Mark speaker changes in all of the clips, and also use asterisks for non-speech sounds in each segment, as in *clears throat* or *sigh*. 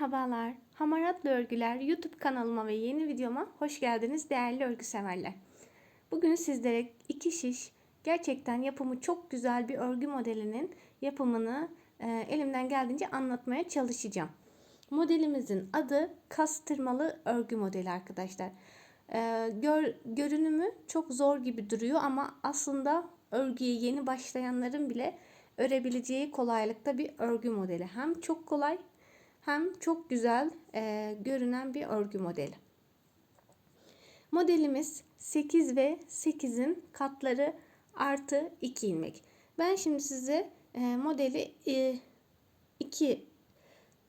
Speaker 1: Merhabalar, Hamaratlı Örgüler YouTube kanalıma ve yeni videoma hoş geldiniz değerli örgü severler. Bugün sizlere iki şiş gerçekten yapımı çok güzel bir örgü modelinin yapımını e, elimden geldiğince anlatmaya çalışacağım. Modelimizin adı kastırmalı örgü modeli arkadaşlar. E, gör, görünümü çok zor gibi duruyor ama aslında örgüye yeni başlayanların bile örebileceği kolaylıkta bir örgü modeli. Hem çok kolay hem çok güzel e, görünen bir örgü modeli. Modelimiz 8 ve 8'in katları artı 2 ilmek. Ben şimdi size e, modeli 2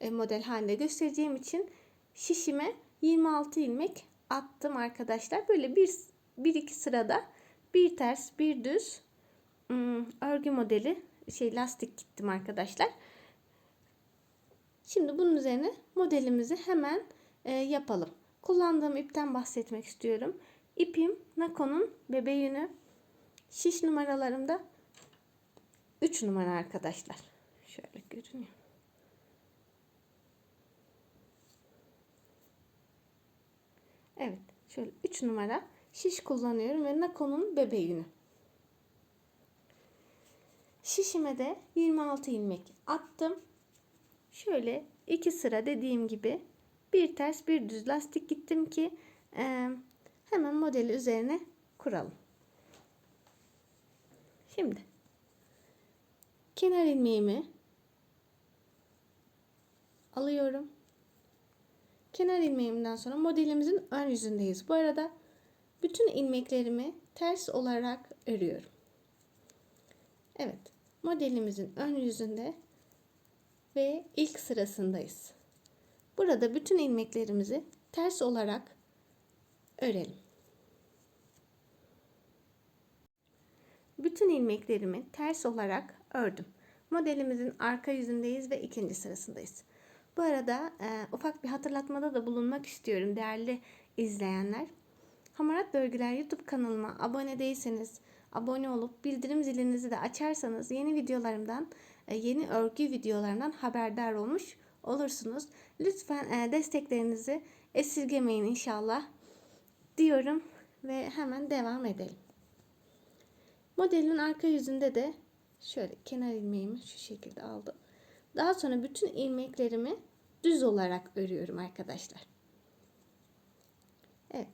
Speaker 1: e, model halinde göstereceğim için şişime 26 ilmek attım arkadaşlar. Böyle bir, bir iki sırada bir ters bir düz örgü modeli şey lastik gittim arkadaşlar. Şimdi bunun üzerine modelimizi hemen e, yapalım. Kullandığım ipten bahsetmek istiyorum. İpim Nako'nun bebe yünü. Şiş numaralarımda 3 numara arkadaşlar. Şöyle görünüyor. Evet. Şöyle 3 numara şiş kullanıyorum ve Nako'nun bebe yünü. Şişime de 26 ilmek attım. Şöyle iki sıra dediğim gibi bir ters bir düz lastik gittim ki e, hemen modeli üzerine kuralım. Şimdi kenar ilmeğimi alıyorum. Kenar ilmeğimden sonra modelimizin ön yüzündeyiz. Bu arada bütün ilmeklerimi ters olarak örüyorum. Evet, modelimizin ön yüzünde ve ilk sırasındayız. Burada bütün ilmeklerimizi ters olarak örelim. Bütün ilmeklerimi ters olarak ördüm. Modelimizin arka yüzündeyiz ve ikinci sırasındayız. Bu arada e, ufak bir hatırlatmada da bulunmak istiyorum değerli izleyenler. Hamarat Bölgeler YouTube kanalıma abone değilseniz abone olup bildirim zilinizi de açarsanız yeni videolarımdan e, yeni örgü videolarından haberdar olmuş olursunuz. Lütfen e, desteklerinizi esirgemeyin inşallah diyorum ve hemen devam edelim. Modelin arka yüzünde de şöyle kenar ilmeğimi şu şekilde aldım. Daha sonra bütün ilmeklerimi düz olarak örüyorum arkadaşlar. Evet.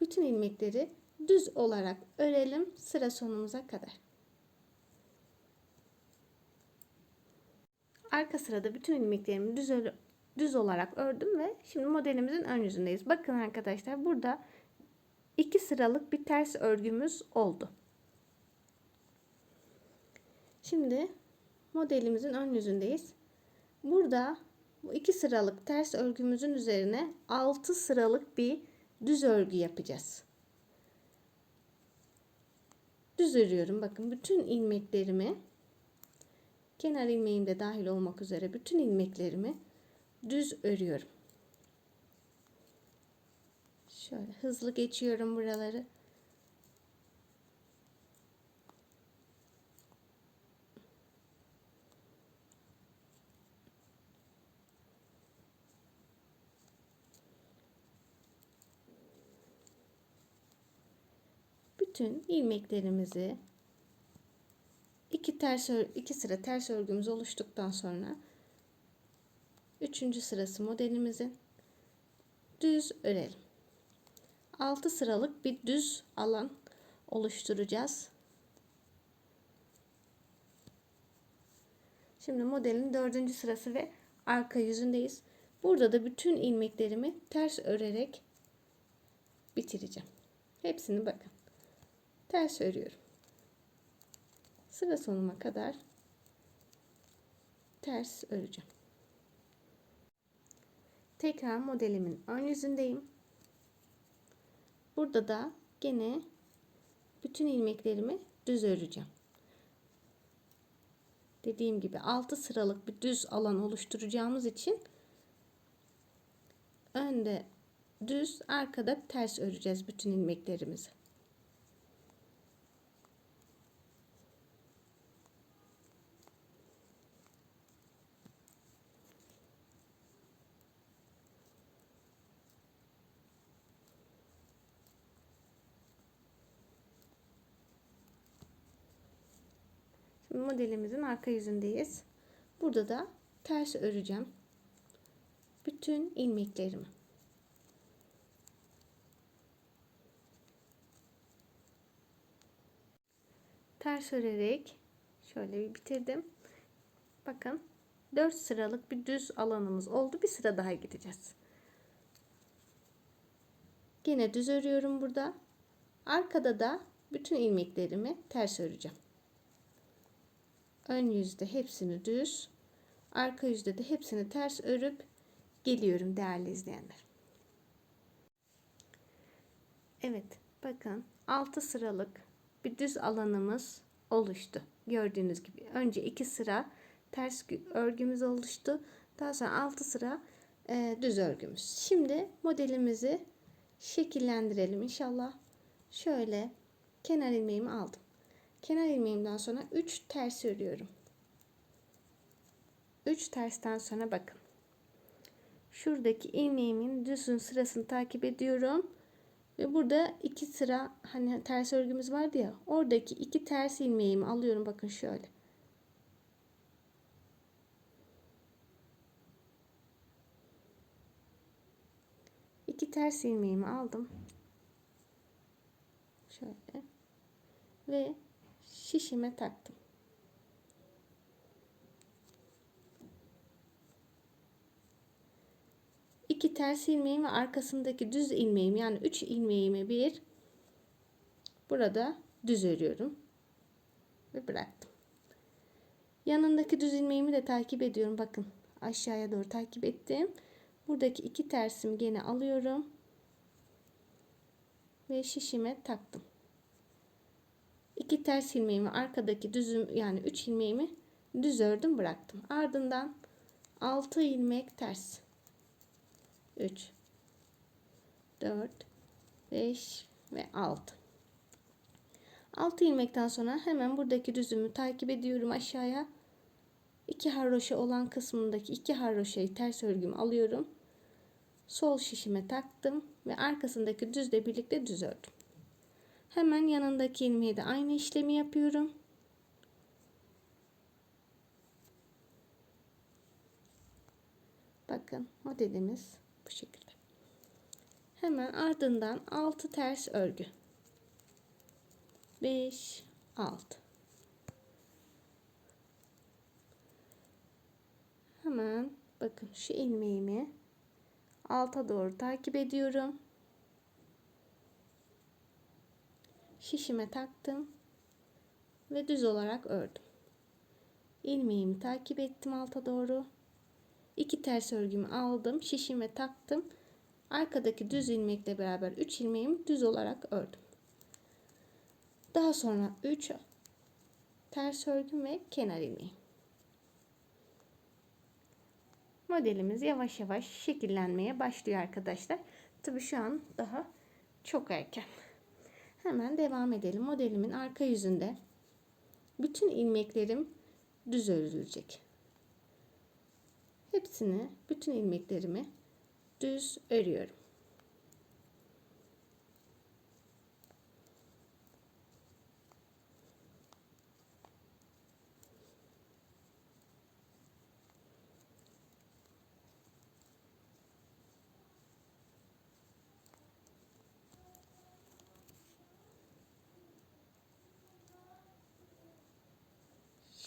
Speaker 1: Bütün ilmekleri düz olarak örelim sıra sonumuza kadar. Arka sırada bütün ilmeklerimi düz, düz olarak ördüm ve şimdi modelimizin ön yüzündeyiz. Bakın arkadaşlar burada iki sıralık bir ters örgümüz oldu. Şimdi modelimizin ön yüzündeyiz. Burada bu iki sıralık ters örgümüzün üzerine 6 sıralık bir düz örgü yapacağız. Düz örüyorum. Bakın bütün ilmeklerimi kenar ilmeğim de dahil olmak üzere bütün ilmeklerimi düz örüyorum. Şöyle hızlı geçiyorum buraları. Bütün ilmeklerimizi iki ters iki sıra ters örgümüz oluştuktan sonra üçüncü sırası modelimizin düz örelim. 6 sıralık bir düz alan oluşturacağız. Şimdi modelin dördüncü sırası ve arka yüzündeyiz. Burada da bütün ilmeklerimi ters örerek bitireceğim. Hepsini bakın. Ters örüyorum sıra sonuna kadar ters öreceğim. Tekrar modelimin ön yüzündeyim. Burada da gene bütün ilmeklerimi düz öreceğim. Dediğim gibi 6 sıralık bir düz alan oluşturacağımız için önde düz, arkada ters öreceğiz bütün ilmeklerimizi. Modelimizin arka yüzündeyiz. Burada da ters öreceğim. Bütün ilmeklerimi. Ters örerek şöyle bir bitirdim. Bakın 4 sıralık bir düz alanımız oldu. Bir sıra daha gideceğiz. Yine düz örüyorum burada. Arkada da bütün ilmeklerimi ters öreceğim. Ön yüzde hepsini düz, arka yüzde de hepsini ters örüp geliyorum değerli izleyenler. Evet, bakın 6 sıralık bir düz alanımız oluştu. Gördüğünüz gibi önce 2 sıra ters örgümüz oluştu. Daha sonra 6 sıra e, düz örgümüz. Şimdi modelimizi şekillendirelim inşallah. Şöyle kenar ilmeğimi aldım. Kenar ilmeğimden sonra 3 ters örüyorum. 3 tersten sonra bakın. Şuradaki ilmeğimin düzün sırasını takip ediyorum. Ve burada iki sıra hani ters örgümüz vardı ya. Oradaki iki ters ilmeğimi alıyorum. Bakın şöyle. İki ters ilmeğimi aldım. Şöyle. Ve şişime taktım. iki ters ilmeğim ve arkasındaki düz ilmeğim yani 3 ilmeğimi bir burada düz örüyorum ve bıraktım. Yanındaki düz ilmeğimi de takip ediyorum. Bakın aşağıya doğru takip ettim. Buradaki iki tersimi gene alıyorum ve şişime taktım. İki ters ilmeğimi arkadaki düzüm yani 3 ilmeğimi düz ördüm bıraktım. Ardından 6 ilmek ters. 3 4 5 ve 6 6 ilmekten sonra hemen buradaki düzümü takip ediyorum aşağıya. 2 harroşa olan kısmındaki 2 harroşayı ters örgümü alıyorum. Sol şişime taktım ve arkasındaki düzle birlikte düz ördüm hemen yanındaki ilmeği de aynı işlemi yapıyorum bakın modelimiz bu şekilde. Hemen ardından 6 ters örgü. 5 6 Hemen bakın şu ilmeğimi alta doğru takip ediyorum. Şişime taktım ve düz olarak ördüm. Ilmeğimi takip ettim alta doğru. 2 ters örgümü aldım. Şişime taktım. Arkadaki düz ilmekle beraber 3 ilmeğimi düz olarak ördüm. Daha sonra 3 ters örgüm ve kenar ilmeği. Modelimiz yavaş yavaş şekillenmeye başlıyor arkadaşlar. Tabi şu an daha çok erken. Hemen devam edelim. Modelimin arka yüzünde bütün ilmeklerim düz örülecek. Hepsini, bütün ilmeklerimi düz örüyorum.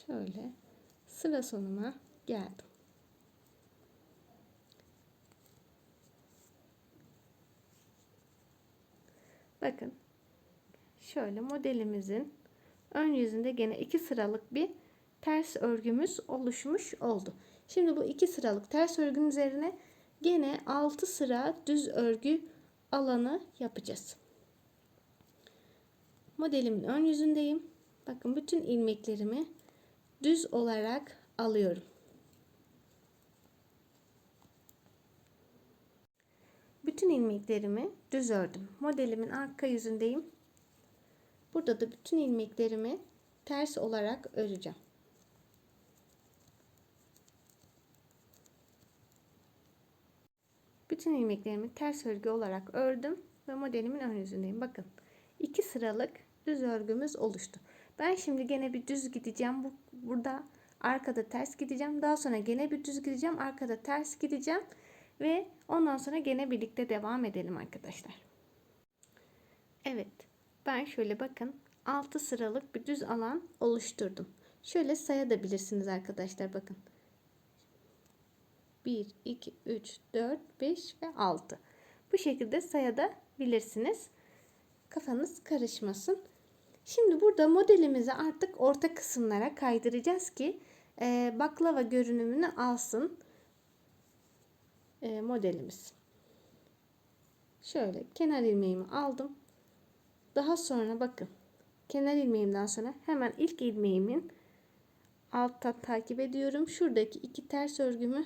Speaker 1: Şöyle sıra sonuna geldim. Bakın şöyle modelimizin ön yüzünde gene iki sıralık bir ters örgümüz oluşmuş oldu. Şimdi bu iki sıralık ters örgünün üzerine gene 6 sıra düz örgü alanı yapacağız. Modelimin ön yüzündeyim. Bakın bütün ilmeklerimi düz olarak alıyorum. Bütün ilmeklerimi düz ördüm. Modelimin arka yüzündeyim. Burada da bütün ilmeklerimi ters olarak öreceğim. Bütün ilmeklerimi ters örgü olarak ördüm ve modelimin ön yüzündeyim. Bakın iki sıralık düz örgümüz oluştu. Ben şimdi gene bir düz gideceğim. Bu, burada arkada ters gideceğim. Daha sonra gene bir düz gideceğim. Arkada ters gideceğim. Ve ondan sonra gene birlikte devam edelim arkadaşlar. Evet. Ben şöyle bakın 6 sıralık bir düz alan oluşturdum. Şöyle sayabilirsiniz arkadaşlar bakın. 1, 2, 3, 4, 5 ve 6. Bu şekilde sayabilirsiniz. Kafanız karışmasın. Şimdi burada modelimizi artık orta kısımlara kaydıracağız ki e, baklava görünümünü alsın e, modelimiz. Şöyle kenar ilmeğimi aldım. Daha sonra bakın kenar ilmeğimden sonra hemen ilk ilmeğimin alttan takip ediyorum. Şuradaki iki ters örgümü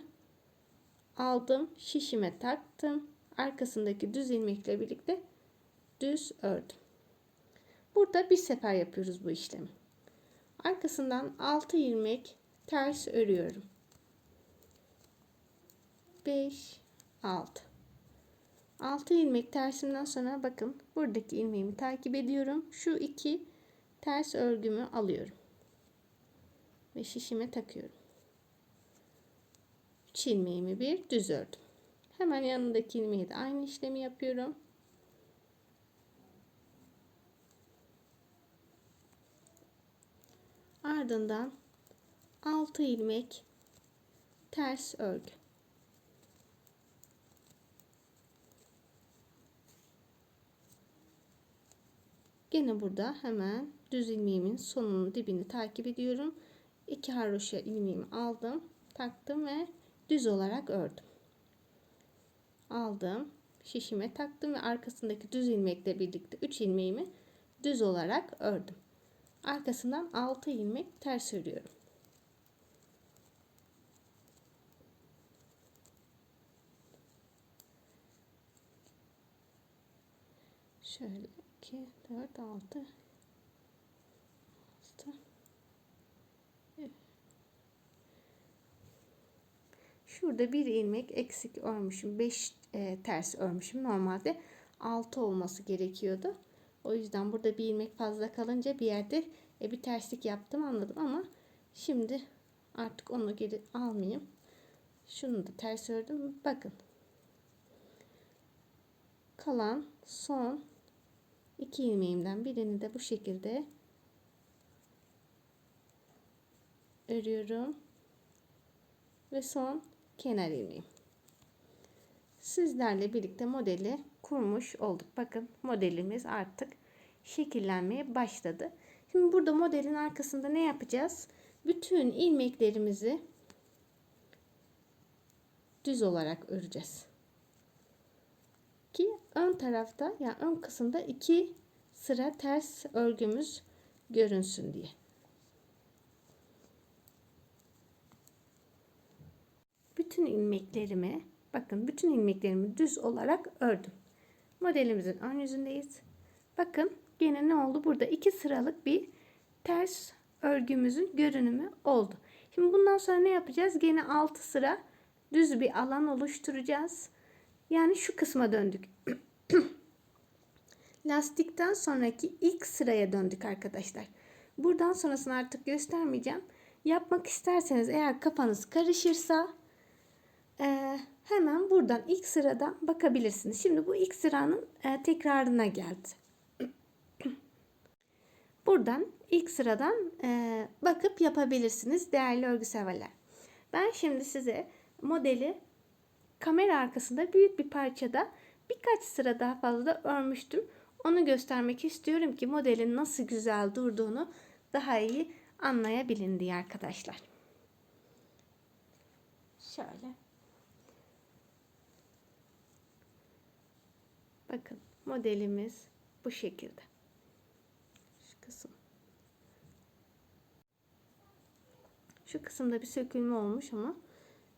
Speaker 1: aldım. Şişime taktım. Arkasındaki düz ilmekle birlikte düz ördüm. Burada bir sefer yapıyoruz bu işlemi. Arkasından 6 ilmek ters örüyorum. 5 6 6 ilmek tersimden sonra bakın buradaki ilmeğimi takip ediyorum. Şu iki ters örgümü alıyorum. Ve şişime takıyorum. 3 ilmeğimi bir düz ördüm. Hemen yanındaki ilmeği de aynı işlemi yapıyorum. Ardından 6 ilmek ters örgü. Gene burada hemen düz ilmeğimin sonunun dibini takip ediyorum. 2 haroşa ilmeğimi aldım, taktım ve düz olarak ördüm. Aldım, şişime taktım ve arkasındaki düz ilmekle birlikte 3 ilmeğimi düz olarak ördüm. Arkasından 6 ilmek ters örüyorum. Şöyle 2, 4, 6, 6. Şurada bir ilmek eksik örmüşüm. 5 e, ters örmüşüm. Normalde 6 olması gerekiyordu. O yüzden burada bir ilmek fazla kalınca bir yerde e, bir terslik yaptım anladım ama şimdi artık onu geri almayayım. Şunu da ters ördüm. Bakın. Kalan son iki ilmeğimden birini de bu şekilde örüyorum. Ve son kenar ilmeğim. Sizlerle birlikte modeli kurmuş olduk. Bakın modelimiz artık şekillenmeye başladı. Şimdi burada modelin arkasında ne yapacağız? Bütün ilmeklerimizi düz olarak öreceğiz. Ki ön tarafta yani ön kısımda iki sıra ters örgümüz görünsün diye. Bütün ilmeklerimi bakın bütün ilmeklerimi düz olarak ördüm. Modelimizin ön yüzündeyiz. Bakın gene ne oldu? Burada iki sıralık bir ters örgümüzün görünümü oldu. Şimdi bundan sonra ne yapacağız? Gene 6 sıra düz bir alan oluşturacağız. Yani şu kısma döndük. *clears throat* Lastikten sonraki ilk sıraya döndük arkadaşlar. Buradan sonrasını artık göstermeyeceğim. Yapmak isterseniz eğer kafanız karışırsa e, hemen buradan ilk sıradan bakabilirsiniz. Şimdi bu ilk sıranın e, tekrarına geldi. *clears throat* Buradan ilk sıradan e, bakıp yapabilirsiniz değerli örgü severler. Ben şimdi size modeli kamera arkasında büyük bir parçada birkaç sıra daha fazla örmüştüm. Onu göstermek istiyorum ki modelin nasıl güzel durduğunu daha iyi anlayabilin diye arkadaşlar. Şöyle. Bakın modelimiz bu şekilde. Şu kısım. Şu kısımda bir sökülme olmuş ama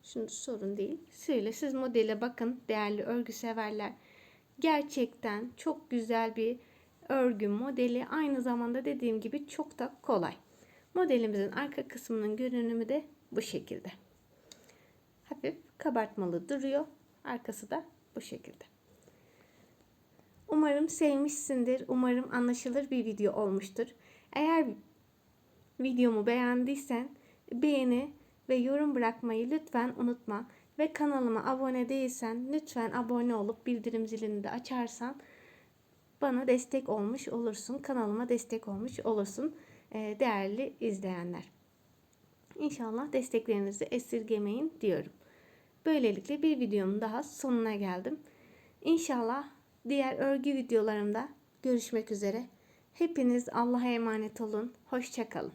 Speaker 1: şimdi sorun değil. Şöyle siz modele bakın değerli örgü severler. Gerçekten çok güzel bir örgü modeli. Aynı zamanda dediğim gibi çok da kolay. Modelimizin arka kısmının görünümü de bu şekilde. Hafif kabartmalı duruyor. Arkası da bu şekilde. Umarım sevmişsindir. Umarım anlaşılır bir video olmuştur. Eğer videomu beğendiysen beğeni ve yorum bırakmayı lütfen unutma. Ve kanalıma abone değilsen lütfen abone olup bildirim zilini de açarsan bana destek olmuş olursun. Kanalıma destek olmuş olursun e, değerli izleyenler. İnşallah desteklerinizi esirgemeyin diyorum. Böylelikle bir videomun daha sonuna geldim. İnşallah diğer örgü videolarımda görüşmek üzere. Hepiniz Allah'a emanet olun. Hoşçakalın.